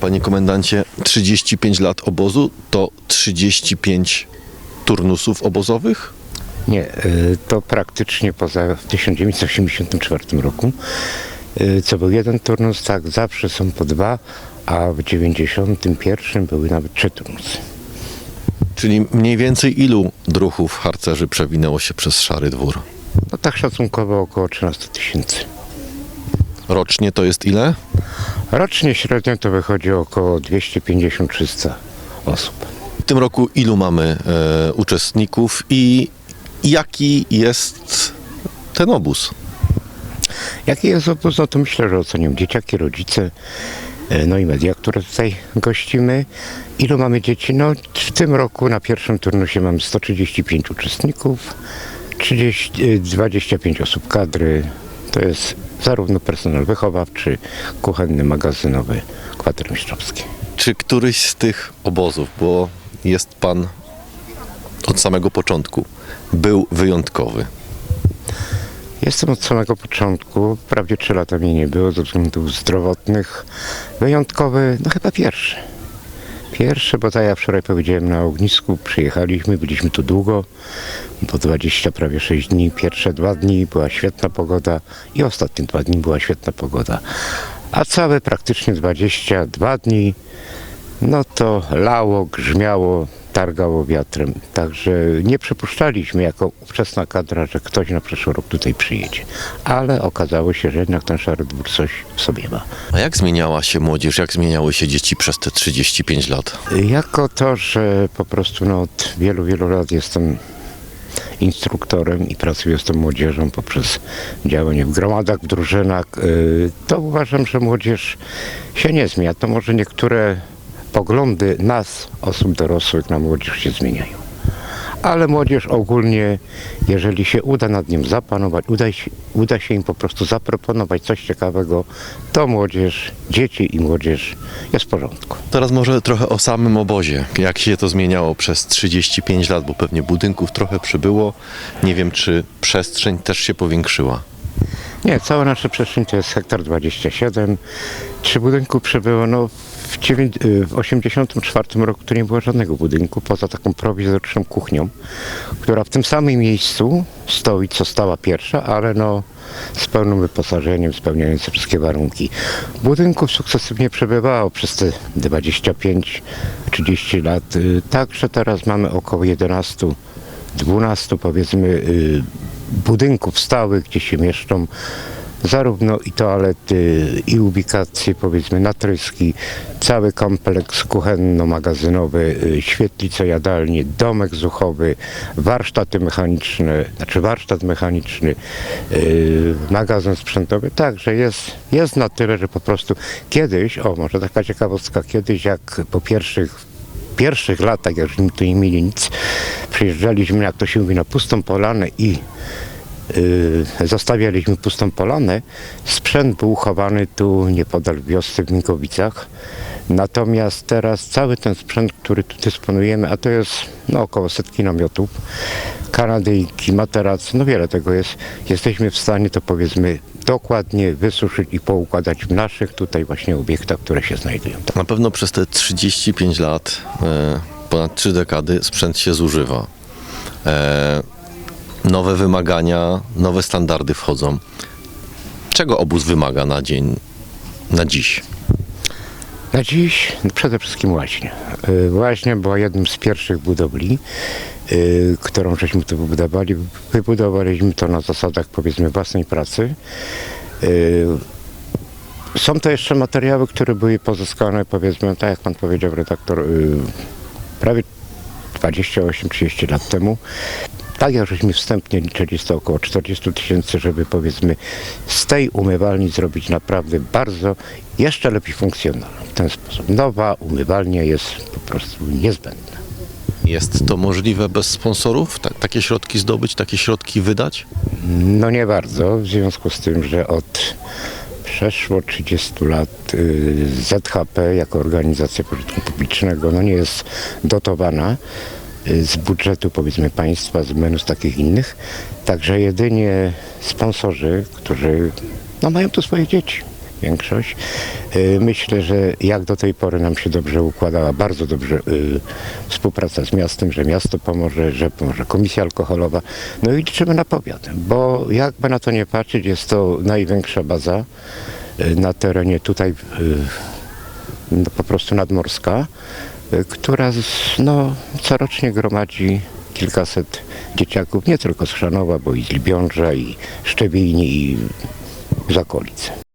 Panie komendancie, 35 lat obozu to 35 turnusów obozowych? Nie, y, to praktycznie poza w 1984 roku, y, co był jeden turnus, tak, zawsze są po dwa, a w 91 były nawet trzy turnusy. Czyli mniej więcej ilu druhów harcerzy przewinęło się przez Szary Dwór? No tak szacunkowo około 13 tysięcy. Rocznie to jest ile? Rocznie średnio to wychodzi około 250-300 osób. W tym roku ilu mamy e, uczestników i jaki jest ten obóz? Jaki jest obóz? No to myślę, że ocenią dzieciaki, rodzice, e, no i media, które tutaj gościmy. Ilu mamy dzieci? No w tym roku na pierwszym turnusie mamy 135 uczestników, 30, e, 25 osób kadry. To jest zarówno personel wychowawczy, kuchenny, magazynowy, kwatermistrzowski. Czy któryś z tych obozów, bo jest pan od samego początku, był wyjątkowy? Jestem od samego początku, prawie 3 lata mnie nie było ze względów zdrowotnych. Wyjątkowy, no chyba pierwszy. Pierwszy, bo tak wczoraj powiedziałem na ognisku, przyjechaliśmy, byliśmy tu długo, bo 20 prawie 6 dni. Pierwsze dwa dni była świetna pogoda i ostatnie dwa dni była świetna pogoda. A całe praktycznie 22 dni, no to lało, grzmiało, targało wiatrem. Także nie przypuszczaliśmy jako ówczesna kadra, że ktoś na przyszły rok tutaj przyjedzie. Ale okazało się, że jednak ten szary dwór coś w sobie ma. A jak zmieniała się młodzież, jak zmieniały się dzieci przez te 35 lat? Jako to, że po prostu no, od wielu, wielu lat jestem instruktorem i pracuję z tą młodzieżą poprzez działanie w gromadach, w drużynach, yy, to uważam, że młodzież się nie zmienia. To może niektóre poglądy nas, osób dorosłych, na młodzież się zmieniają. Ale młodzież ogólnie, jeżeli się uda nad nim zapanować, uda się, uda się im po prostu zaproponować coś ciekawego, to młodzież, dzieci i młodzież jest w porządku. Teraz może trochę o samym obozie. Jak się to zmieniało przez 35 lat, bo pewnie budynków trochę przybyło. Nie wiem, czy przestrzeń też się powiększyła. Nie, cała nasza przestrzeń to jest hektar 27. Trzy budynku przebyło, no w, dziewię- y, w 84 roku to nie było żadnego budynku, poza taką prowizoryczną kuchnią, która w tym samym miejscu stoi, co stała pierwsza, ale no z pełnym wyposażeniem, spełniającym wszystkie warunki. Budynków sukcesywnie przebywało przez te 25-30 lat. Y, Także teraz mamy około 11 12 powiedzmy y, budynków stałych, gdzie się mieszczą zarówno i toalety, i ubikacje, powiedzmy natryski, cały kompleks kuchenno-magazynowy, y, świetlice, jadalnie, domek zuchowy, warsztaty mechaniczne, znaczy warsztat mechaniczny, y, magazyn sprzętowy. Także jest, jest na tyle, że po prostu kiedyś, o może taka ciekawostka, kiedyś jak po pierwszych pierwszych latach, jak żeśmy tu nie mieli nic, przyjeżdżaliśmy, jak to się mówi, na pustą polanę i yy, zostawialiśmy pustą polanę. Sprzęt był chowany tu niepodal wiosce w Minkowicach. Natomiast teraz cały ten sprzęt, który tu dysponujemy, a to jest no, około setki namiotów, kanadyjki, materace, no wiele tego jest, jesteśmy w stanie to powiedzmy dokładnie wysuszyć i poukładać w naszych tutaj właśnie obiektach, które się znajdują. Na pewno przez te 35 lat, e, ponad 3 dekady, sprzęt się zużywa. E, nowe wymagania, nowe standardy wchodzą. Czego obóz wymaga na dzień, na dziś? Na dziś przede wszystkim łaźnia. Y, Łaźnia była jednym z pierwszych budowli, y, którą żeśmy tu wybudowali. Wybudowaliśmy to na zasadach powiedzmy własnej pracy. Y, Są to jeszcze materiały, które były pozyskane powiedzmy, tak jak pan powiedział redaktor, y, prawie 28-30 lat temu. Tak jak żeśmy wstępnie liczyli, to około 40 tysięcy, żeby powiedzmy z tej umywalni zrobić naprawdę bardzo jeszcze lepiej funkcjonalną. W ten sposób. Nowa umywalnia jest po prostu niezbędna. Jest to możliwe bez sponsorów? Ta, takie środki zdobyć, takie środki wydać? No nie bardzo, w związku z tym, że od przeszło 30 lat y, ZHP jako organizacja pożytku publicznego no nie jest dotowana y, z budżetu powiedzmy państwa, z z takich innych. Także jedynie sponsorzy, którzy no, mają tu swoje dzieci. Większość. Y, Myślę, że jak do tej pory nam się dobrze układała, bardzo dobrze y, współpraca z miastem, że miasto pomoże, że pomoże komisja alkoholowa. No i liczymy na powiat, bo jakby na to nie patrzeć, jest to największa baza y, na terenie tutaj no, po prostu nadmorska, która no, corocznie gromadzi kilkaset dzieciaków, nie tylko z Chrzanowa, bo i z Libiąża, i Szczebieni, i z okolic.